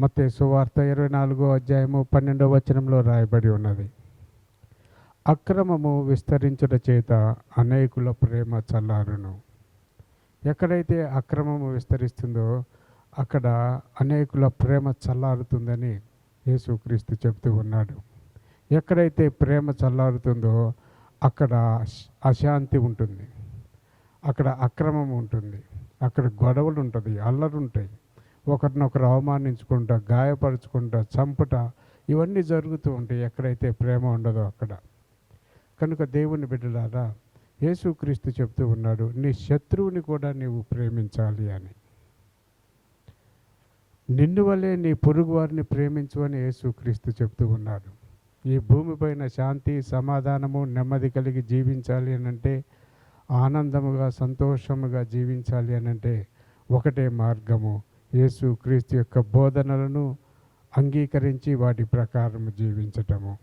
మత్తే సువార్త ఇరవై నాలుగో అధ్యాయము పన్నెండో వచనంలో రాయబడి ఉన్నది. అక్రమము విస్తరించుట చేత అనేకుల ప్రేమ చల్లారును. ఎక్కడైతే అక్రమము విస్తరిస్తుందో అక్కడ అనేకుల ప్రేమ చల్లారుతుందని యేసుక్రీస్తు చెబుతూ ఉన్నాడు. ఎక్కడైతే ప్రేమ చల్లారుతుందో అక్కడ అశాంతి ఉంటుంది. అక్కడ అక్రమం ఉంటుంది. అక్కడ గొడవలు ఉంటుంది అల్లరుంటాయి. ఒకరినొకరు అవమానించుకుంటా గాయపరచుకుంటా చంపుట ఇవన్నీ జరుగుతూ ఉంటాయి. ఎక్కడైతే ప్రేమ ఉండదో అక్కడ. కనుక దేవుని బిడ్డలారా యేసుక్రీస్తు చెప్తూ ఉన్నాడు నీ శత్రువుని కూడా నీవు ప్రేమించాలి అని. నిన్ను వల్లే నీ పొరుగు వారిని ప్రేమించు అని యేసుక్రీస్తు చెప్తూ ఉన్నాడు. ఈ భూమిపైన శాంతి సమాధానము నెమ్మది కలిగి జీవించాలి అని అంటే ఆనందముగా సంతోషముగా జీవించాలి అని అంటే ఒకటే మార్గము యేసు క్రీస్తు యొక్క బోధనలను అంగీకరించి వాటి ప్రకారం జీవించటము.